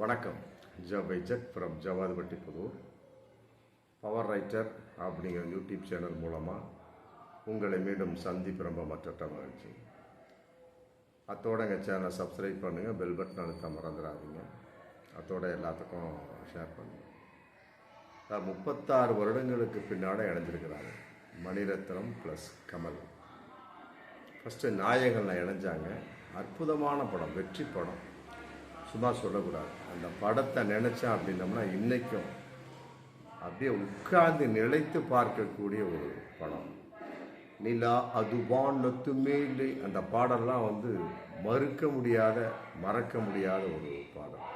வணக்கம். ஜபை jug from Javadhupatti Pudhur. Power writer அப்படிங்கிற யூடியூப் சேனல் மூலமாக உங்களை மீண்டும் சந்திப்பு ரொம்ப மற்ற மகிழ்ச்சி. அத்தோட எங்கள் சேனலை சப்ஸ்கிரைப் பண்ணுங்கள் பெல் பட்டன் அழுத்த மறந்துடாதீங்க. அத்தோட எல்லாத்துக்கும் ஷேர் பண்ணுங்கள் முப்பத்தாறு வருடங்களுக்கு பின்னாடி இணைஞ்சிருக்கிறாங்க மணிரத்னம் ப்ளஸ் கமல். ஃபஸ்ட்டு நாயகனில் இணைஞ்சாங்க. அற்புதமான படம் வெற்றி படம். சும்மா சொல்லக்கூடாது. அந்த படத்தை நினச்சேன் அப்படின்னம்னா இன்றைக்கும் அப்படியே உட்கார்ந்து நிலைத்து பார்க்கக்கூடிய ஒரு படம். நிலா அதுவான் இல்லை அந்த பாடல்லாம் வந்து மறுக்க முடியாத மறக்க முடியாத ஒரு பாடல்.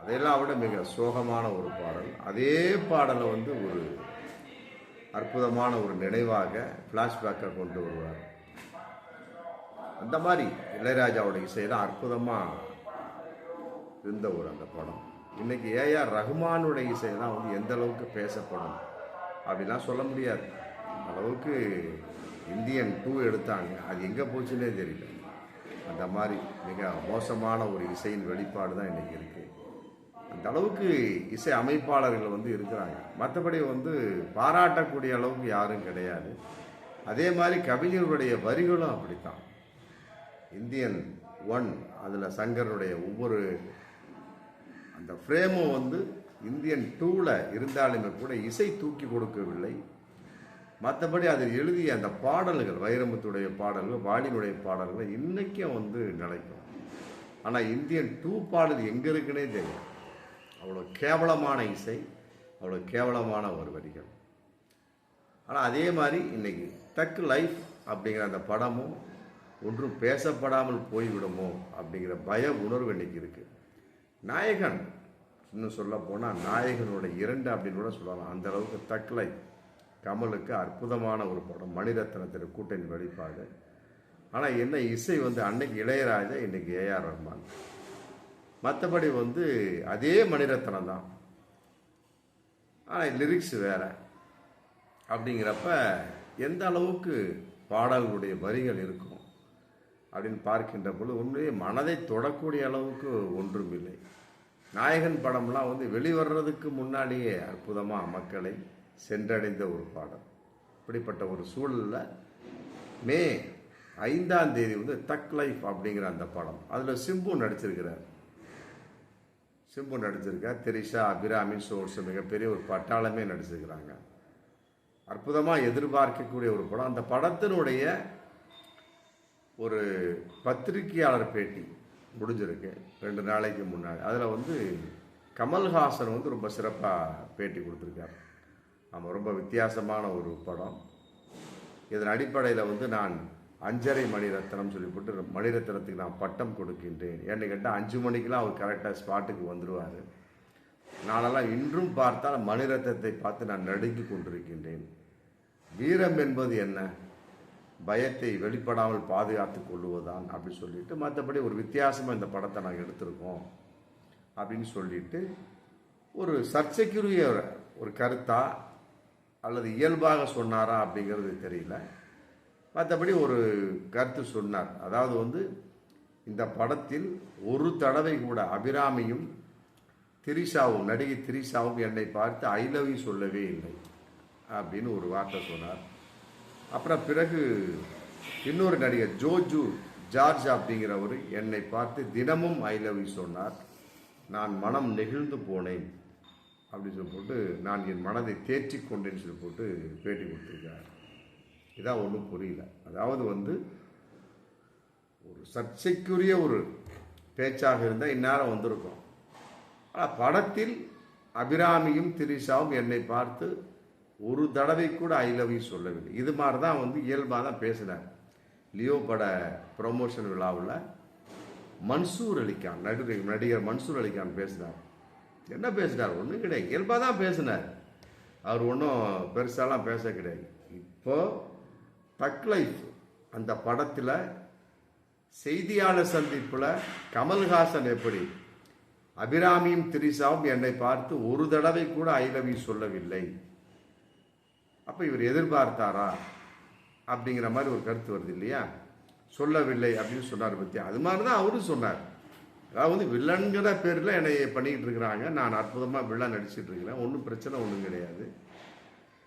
அதையெல்லாம் விட மிக சோகமான ஒரு பாடல். அதே பாடலை வந்து ஒரு அற்புதமான ஒரு நினைவாக ஃப்ளாஷ்பேக்கை கொண்டு வருவார். அந்த மாதிரி இளையராஜாவோட இசையெல்லாம் அற்புதமாக இருந்த ஒரு அந்த படம். இன்னைக்கு ஏஆர் ரஹ்மானுடைய தான் வந்து எந்த அளவுக்கு பேசப்படும்? அப்படிலாம் சொல்ல முடியாது. அளவுக்கு இந்தியன் டூ எடுத்தாங்க. அது எங்கே போச்சுன்னே தெரியல. அந்த மாதிரி மிக மோசமான ஒரு இசையின் வெளிப்பாடு தான் இன்றைக்கி இருக்குது அந்த அளவுக்கு இசை அமைப்பாளர்கள் வந்து இருக்கிறாங்க. மற்றபடி வந்து பாராட்டக்கூடிய அளவுக்கு யாரும் கிடையாது. அதே மாதிரி கவிஞருடைய வரிகளும் அப்படித்தான். இந்தியன் ஒன் அதில் சங்கருடைய ஒவ்வொரு அந்த ஃப்ரேமும் வந்து இந்தியன் டூவில் இருந்தாலுமே கூட இசை தூக்கி கொடுக்கவில்லை. மற்றபடி அதில் எழுதிய அந்த பாடல்கள் வைரமுத்துடைய பாடல்கள் வாலினுடைய பாடல்கள் இன்றைக்கும் வந்து நிலைக்கும். ஆனால் இந்தியன் டூ பாடல் எங்கே இருக்குன்னே தெரியும் அவ்வளோ கேவலமான இசை அவ்வளோ கேவலமான ஒரு வரிகள். ஆனால் அதே மாதிரி இன்றைக்கி தக் லைஃப் அப்படிங்கிற அந்த படமும் ஒன்றும் பேசப்படாமல் போய்விடுமோ அப்படிங்கிற பய உணர்வு இன்றைக்கி இருக்குது நாயகன் இன்னும் சொல்ல போனால் நாயகனோட இரண்டு அப்படின்னு கூட சொல்லலாம். அந்த அளவுக்கு தக்லை கமலுக்கு அற்புதமான ஒரு படம். மணிரத்னத்தின் கூட்டணி வெளிப்பாடு. ஆனால் என்ன இசை வந்து அன்னைக்கு இளையராஜா இன்னைக்கு ஏஆர் ரஹ்மான் மற்றபடி வந்து அதே மணிரத்னம் தான். ஆனால் லிரிக்ஸ் வேற. அப்படிங்கிறப்ப எந்த அளவுக்கு பாடல்களுடைய வரிகள் இருக்கும்? அப்படின்னு பார்க்கின்ற பொழுது உண்மையிலேயே மனதை தொடக்கூடிய அளவுக்கு ஒன்றும் இல்லை. நாயகன் படம்லாம் வந்து வெளிவர்றதுக்கு முன்னாடியே அற்புதமாக மக்களை சென்றடைந்த ஒரு பாடம் இப்படிப்பட்ட ஒரு சூழலில் மே ஐந்தாம் தேதி வந்து தக் லைஃப் அப்படிங்கிற அந்த படம். அதில் சிம்பு நடிச்சிருக்கிறார். சிம்பு நடிச்சிருக்கார். திரிஷா அபிராமி சோர்ஸ் மிகப்பெரிய ஒரு பட்டாளமே நடிச்சிருக்கிறாங்க. அற்புதமாக எதிர்பார்க்கக்கூடிய ஒரு படம். அந்த படத்தினுடைய ஒரு பத்திரிகையாளர் பேட்டி முடிஞ்சிருக்கு ரெண்டு நாளைக்கு முன்னாடி. அதில் வந்து கமல்ஹாசன் வந்து ரொம்ப சிறப்பாக பேட்டி கொடுத்துருக்காரு. ஆமாம் ரொம்ப வித்தியாசமான ஒரு படம். இதன் அடிப்படையில் வந்து நான் அஞ்சரை மணிரத்னம் சொல்லிவிட்டு மணிரத்னத்துக்கு நான் பட்டம் கொடுக்கின்றேன். ஏன்னு கேட்டால் அஞ்சு மணிக்கெலாம் அவர் கரெக்டாக ஸ்பாட்டுக்கு வந்துடுவார் நானெல்லாம் இன்றும் பார்த்தால் மணிரத்னத்தை பார்த்து நான் நடுங்கி கொண்டிருக்கின்றேன். வீரம் என்பது என்ன? பயத்தை வெளிப்படாமல் பாதுகாத்து கொள்ளுவதான் அப்படின்னு சொல்லிட்டு மற்றபடி ஒரு வித்தியாசமாக இந்த படத்தை நாங்கள் எடுத்திருக்கோம் அப்படின்னு சொல்லிட்டு ஒரு சர்ச்சைக்குரிய ஒரு கருத்தா அல்லது இயல்பாக சொன்னாரா அப்படிங்கிறது தெரியல. மற்றபடி ஒரு கருத்து சொன்னார். அதாவது வந்து இந்த படத்தில் ஒரு தடவை கூட அபிராமியும் திரிஷாவும் நடிகை திரிஷாவும் என்னை பார்த்து ஐ லவ் யூ சொல்லவே இல்லை அப்படின்னு ஒரு வார்த்தை சொன்னார். அப்புறம் பிறகு இன்னொரு நடிகர் ஜோஜு ஜார்ஜ் அப்படிங்கிறவர் என்னை பார்த்து தினமும் ஐ லவ் யூ சொன்னார் நான் மனம் நெகிழ்ந்து போனேன் அப்படின்னு சொல்லி போட்டு நான் என் மனதை தேற்றி கொண்டேன்னு சொல்லி போட்டு பேட்டி கொடுத்துருக்கார். இதான் ஒன்றும் புரியல. அதாவது வந்து ஒரு சர்ச்சைக்குரிய ஒரு பேச்சாக இருந்தால் இந்நேரம் வந்திருக்கும். ஆனால் படத்தில் அபிராமியும் திரிஷாவும் என்னை பார்த்து ஒரு தடவை கூட ஐ லவ் யூ சொல்லவில்லை. இது மாதிரி தான் வந்து இயல்பாக தான் பேசினார். லியோ பட ப்ரொமோஷன் விழாவில் மன்சூர் அலிகான் நடிகர் நடிகர் மன்சூர் அலிகான் பேசினார். என்ன பேசினார்? ஒன்றும் கிடையாது. இயல்பாக தான் பேசினார். அவர் ஒன்றும் பெருசாலாம் பேச கிடையாது. இப்போ டக் லைஃப் அந்த படத்தில் செய்தியாளர் சந்திப்பில் கமல்ஹாசன் எப்படி? அபிராமியும் திரிசாவும் என்னை பார்த்து ஒரு தடவை கூட ஐ லவ் யூ சொல்லவில்லை. அப்போ இவர் எதிர்பார்த்தாரா? அப்படிங்கிற மாதிரி ஒரு கருத்து வருது இல்லையா? சொல்லவில்லை அப்படின்னு சொன்னார் பற்றி அது மாதிரி தான் அவரும் சொன்னார். அதாவது வில்லன்கிற பேரில் என்னை பண்ணிக்கிட்டு இருக்கிறாங்க. நான் அற்புதமாக வில்லன் நடிச்சிட்டு இருக்கிறேன். ஒன்றும் பிரச்சனை ஒன்றும் கிடையாது.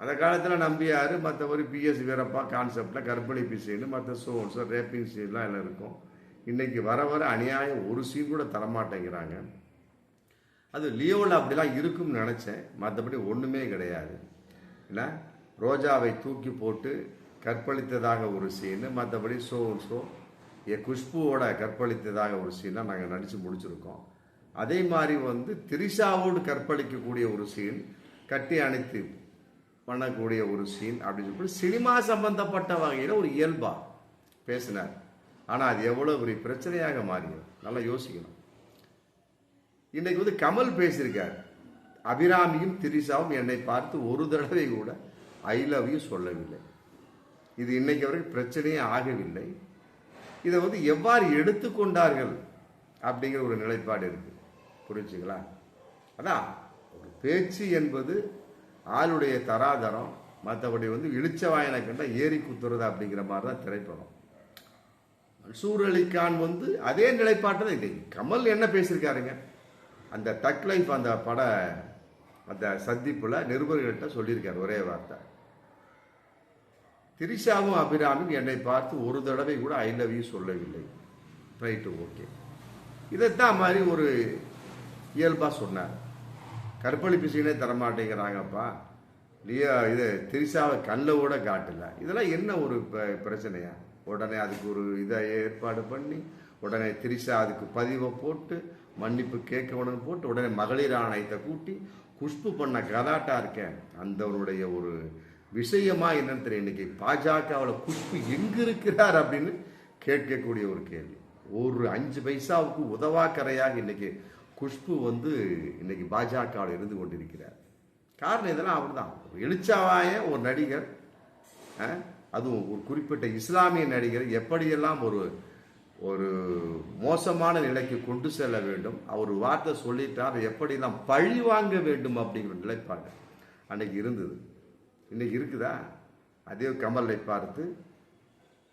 அந்த காலத்தில் நம்பியார் மற்றபடி பிஎஸ் வீரப்பா கான்செப்டில் கற்பழிப்பு சீனு மற்ற சோன்ஸோ ரேப்பிங் சீன்லாம் எல்லாம் இருக்கும். இன்றைக்கி வர வர அநியாயம் ஒரு சீன் கூட தரமாட்டேங்கிறாங்க. அது லியோவில் அப்படிலாம் இருக்கும்னு நினச்சேன். மற்றபடி ஒன்றுமே கிடையாது. என்ன? ரோஜாவை தூக்கி போட்டு கற்பழித்ததாக ஒரு சீனு மற்றபடி ஸோ ஸோ எ குஷ்புவோட கற்பழித்ததாக ஒரு சீனாக நாங்கள் நடித்து முடிச்சிருக்கோம். அதே மாதிரி வந்து திரிஷாவோடு கற்பழிக்கக்கூடிய ஒரு சீன் கட்டி அணைத்து பண்ணக்கூடிய ஒரு சீன் அப்படின்னு சொல்லி சினிமா சம்பந்தப்பட்ட வகையில் ஒரு இயல்பாக பேசினார். ஆனால் அது எவ்வளோ பெரிய பிரச்சனையாக மாறியது? நல்லா யோசிக்கணும். இன்றைக்கு வந்து கமல் பேசியிருக்கார். அபிராமியும் திரிசாவும் என்னை பார்த்து ஒரு தடவை கூட ஐ லவ் யூ சொல்லவில்லை. இது இன்னைக்கு வரைக்கும் பிரச்சனையே ஆகவில்லை. இதை வந்து எவ்வாறு எடுத்துக்கொண்டார்கள் அப்படிங்கிற ஒரு நிலைப்பாடு இருக்குது புரிஞ்சுங்களா? அதான் ஒரு பேச்சு என்பது ஆளுடைய தராதரம் மற்றபடி வந்து இழிச்ச வாயனை கண்டால் ஏறி குத்துறது அப்படிங்கிற மாதிரி தான் திரைப்படம். மன்சூர் அலிகான் வந்து அதே நிலைப்பாட்டை தான் இது கமல் என்ன பேசியிருக்காருங்க? அந்த தக் லைஃப் அந்த பட அந்த சந்திப்பில் நிருபர்கள்ட்ட சொல்லியிருக்காரு ஒரே வார்த்தை. திரிஷாவும் அபிராமும் என்னை பார்த்து ஒரு தடவை கூட ஐ லவ் யூ சொல்லவில்லை. ரைட்டு ஓகே இதைத்தான் மாதிரி ஒரு இயல்பாக சொன்னார். கற்பழிப்பு சீனே தரமாட்டேங்கிறாங்கப்பா. லியா இது திரிஷாவை கல்லை கூட காட்டல. இதெல்லாம் என்ன ஒரு ப- பிரச்சனையா? உடனே அதுக்கு ஒரு இதை ஏற்பாடு பண்ணி உடனே திரிஷா அதுக்கு பதிவை போட்டு மன்னிப்பு கேட்க உடனே போட்டு உடனே மகளிர் ஆணையத்தை கூட்டி குஷ்பு பண்ண கதாட்டா இருக்கேன். அந்தவனுடைய ஒரு விஷயமா என்னன்னு தெரியும் இன்னைக்கு பாஜகவில் குஷ்பு எங்க இருக்கிறார் அப்படின்னு கேட்கக்கூடிய ஒரு கேள்வி. ஒரு அஞ்சு பைசாவுக்கு உதவாக்கரையாக இன்னைக்கு குஷ்பு வந்து இன்னைக்கு பாஜகவில் இருந்து கொண்டிருக்கிறார். காரணம் இதெல்லாம் அவர் தான் எழுச்சாவாய ஒரு நடிகர் அதுவும் ஒரு குறிப்பிட்ட இஸ்லாமிய நடிகர் எப்படியெல்லாம் ஒரு ஒரு மோசமான நிலைக்கு கொண்டு செல்ல வேண்டும் அவர் வார்த்தை சொல்லிட்டார் எப்படியெல்லாம் பழி வாங்க வேண்டும் அப்படிங்கிற நிலைப்பாடு அன்னைக்கு இருந்தது. இன்றைக்கி இருக்குதா? அதே கமலை பார்த்து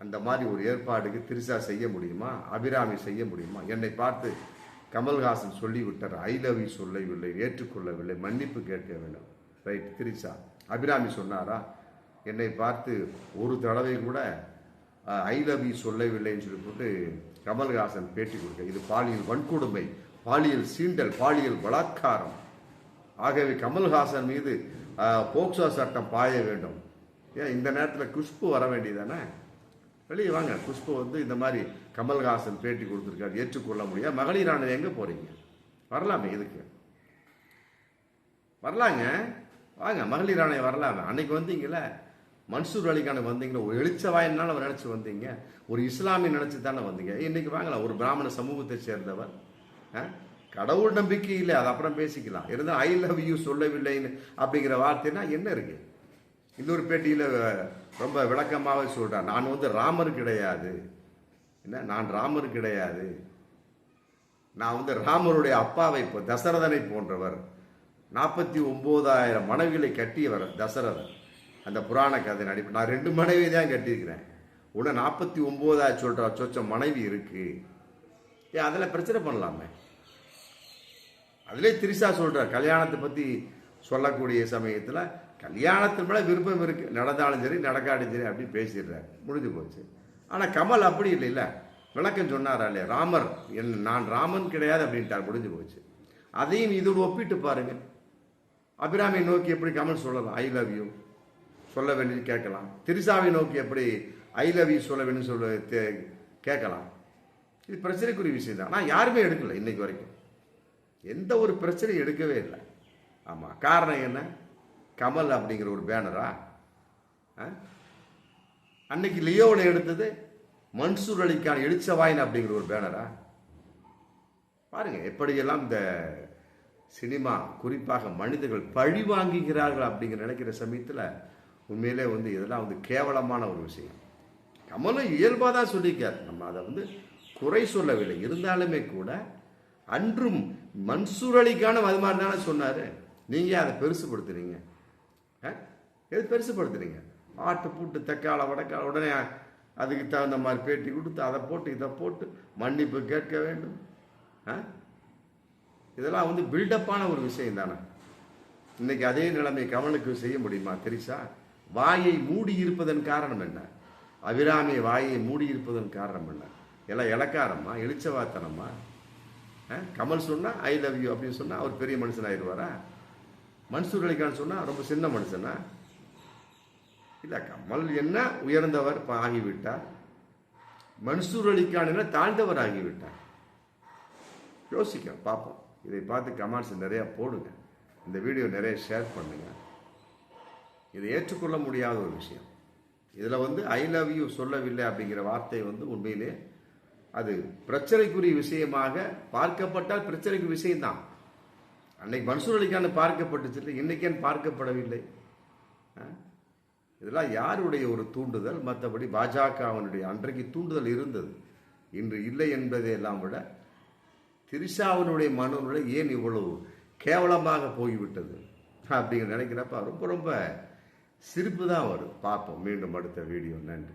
அந்த மாதிரி ஒரு ஏற்பாடுக்கு திரிசா செய்ய முடியுமா? அபிராமி செய்ய முடியுமா? என்னை பார்த்து கமல்ஹாசன் சொல்லிவிட்டார் ஐ லவ் யூ சொல்லவில்லை ஏற்றுக்கொள்ளவில்லை மன்னிப்பு கேட்க வேண்டும். ரைட் திரிசா. அபிராமி சொன்னாரா? என்னை பார்த்து ஒரு தடவை கூட ஐ லவ் யூ சொல்லவில்லைன்னு சொல்லி போட்டு கமல்ஹாசன் பேட்டி கொடுக்க இது பாலியல் வன்கொடுமை பாலியல் சீண்டல் பாலியல் பலாத்காரம். ஆகவே கமல்ஹாசன் மீது போக்சோ சட்டம் பாய வேண்டும். ஏன் இந்த நேரத்தில் குஷ்பு வர வேண்டியதானே வெளியே வாங்க. குஷ்பு வந்து இந்த மாதிரி கமல்ஹாசன் பேட்டி கொடுத்துருக்காரு. ஏற்றுக்கொள்ள முடியாது. மகளிர் ஆணையம் எங்கே போகிறீங்க வரலாமே இதுக்கு வரலாங்க. வாங்க மகளிர் ஆணையம் வரலாமே. அன்னைக்கு வந்தீங்கல்ல? மன்சூர் அலிகான வந்தீங்களா? ஒரு எழுச்சவாயினால அவர் நினச்சி வந்தீங்க. ஒரு இஸ்லாமிய நினச்சி தானே வந்தீங்க இன்னைக்கு வாங்கலாம் ஒரு பிராமண சமூகத்தை சேர்ந்தவர். ஆ? கடவுள் நம்பிக்கை இல்லை அது அப்புறம் பேசிக்கலாம். இருந்தால் ஐ லவ் யூ சொல்லவில்லைன்னு அப்படிங்கிற வார்த்தைனா என்ன இருக்கு? இன்னொரு பேட்டியில் ரொம்ப விளக்கமாகவே சொல்கிறேன் நான் வந்து ராமர் கிடையாது. என்ன? நான் ராமர் கிடையாது. நான் வந்து ராமருடைய அப்பாவை இப்போ தசரதனை போன்றவர். நாற்பத்தி ஒம்போதாயிரம் மனைவிகளை கட்டியவர் தசரதன். அந்த புராண கதை நடிப்பு. நான் ரெண்டு மனைவி தான் கட்டியிருக்கிறேன். உடனே நாற்பத்தி ஒம்போதாயிரம் சொல்கிற சொச்ச மனைவி இருக்குது ஏன் அதில் பிரச்சனை பண்ணலாமே. அதிலே திரிசா சொல்கிறார் கல்யாணத்தை பற்றி சொல்லக்கூடிய சமயத்தில் கல்யாணத்து மேலே விருப்பம் இருக்குது நடந்தாலும் சரி நடக்காடும் சரி அப்படி பேசிடுறார். முடிஞ்சு போச்சு. ஆனால் கமல் அப்படி இல்லைல்ல விளக்கம் சொன்னாரா இல்லையா? ராமர் என் நான் ராமன் கிடையாது அப்படின்ட்டார் முடிஞ்சு போச்சு. அதையும் இதோடு ஒப்பிட்டு பாருங்கள் அபிராமியை நோக்கி எப்படி கமல் சொல்லலாம்? ஐ லவ் யூ சொல்ல வேண்டியது கேட்கலாம். திரிசாவை நோக்கி எப்படி ஐ லவ் யூ சொல்ல வேண்டும் சொல்ல கேட்கலாம். இது பிரச்சனைக்குரிய விஷயம் தான் ஆனால் யாருமே எடுக்கல இன்னைக்கு வரைக்கும். எந்த ஒரு பிரச்சனையும் எடுக்கவே இல்லை. ஆமாம் காரணம் என்ன? கமல் அப்படிங்கிற ஒரு பேனரா? ஆ? அன்னைக்கு லியோவில் எடுத்தது மன்சூர் அலிக்கான எழுச்சவாயின் அப்படிங்கிற ஒரு பேனரா? பாருங்க எப்படியெல்லாம் இந்த சினிமா குறிப்பாக மனிதர்கள் பழி வாங்குகிறார்கள் அப்படிங்கிற நினைக்கிற சமயத்தில் உண்மையிலே வந்து இதெல்லாம் வந்து கேவலமான ஒரு விஷயம். கமலும் இயல்பாக தான் சொல்லியிருக்கார். நம்ம அதை வந்து குறை சொல்லவில்லை. இருந்தாலுமே கூட அன்றும் மன்சூர் அலிக்கான அது மாதிரி தானே சொன்னார் நீங்கள் அதை பெருசுப்படுத்துறீங்க. ஆ? எது பெருசுப்படுத்துறீங்க? ஆட்டு பூட்டு தெக்கால வடக்கால உடனே அதுக்கு தகுந்த மாதிரி பேட்டி கொடுத்து அதை போட்டு இதை போட்டு மன்னிப்பு கேட்க வேண்டும். ஆ? இதெல்லாம் வந்து பில்டப்பான ஒரு விஷயம் தானே. இன்னைக்கு அதே நிலைமை கமலுக்கு செய்ய முடியுமா தெரிசா வாயை மூடி இருப்பதன் காரணம் என்ன? அபிராமி வாயை மூடி இருப்பதன் காரணம் என்ன? எல்லாம் இலக்காரமா எழுச்சவாத்தனமா கமல் சொன்னால் ஐ லவ் யூ அப்படின்னு சொன்னால் அவர் பெரிய மனுஷன் ஆயிடுவாரா? மன்சூர் அலிகான் சொன்னால் ரொம்ப சின்ன மனுஷனா? இல்லை கமல் என்ன உயர்ந்தவர் ஆகிவிட்டார். மன்சூர் அலிகான் என்ன தாழ்ந்தவர் ஆகிவிட்டார். யோசிக்க பார்ப்போம். இதை பார்த்து கமெண்ட்ஸ் நிறையா போடுங்க. இந்த வீடியோ நிறைய ஷேர் பண்ணுங்க. இதை ஏற்றுக்கொள்ள முடியாத ஒரு விஷயம். இதில் வந்து ஐ லவ் யூ சொல்லவில்லை அப்படிங்கிற வார்த்தை வந்து உண்மையிலே அது பிரச்சனைக்குரிய விஷயமாக பார்க்கப்பட்டால் பிரச்சனைக்கு விஷயம்தான். அன்னைக்கு மன்சூர் அலிகான் பார்க்கப்பட்டுச்சு இல்லை பார்க்கப்படவில்லை? இதெல்லாம் யாருடைய ஒரு தூண்டுதல்? மற்றபடி பாஜகவினுடைய அன்றைக்கு தூண்டுதல் இருந்தது. இன்று இல்லை என்பதை எல்லாம் விட திரிஷாவினுடைய மனுவிட ஏன் இவ்வளவு கேவலமாக போய்விட்டது? அப்படிங்கிற நினைக்கிறப்ப ரொம்ப ரொம்ப சிரிப்பு தான் வரும். பார்ப்போம். மீண்டும் அடுத்த வீடியோ. நன்றி.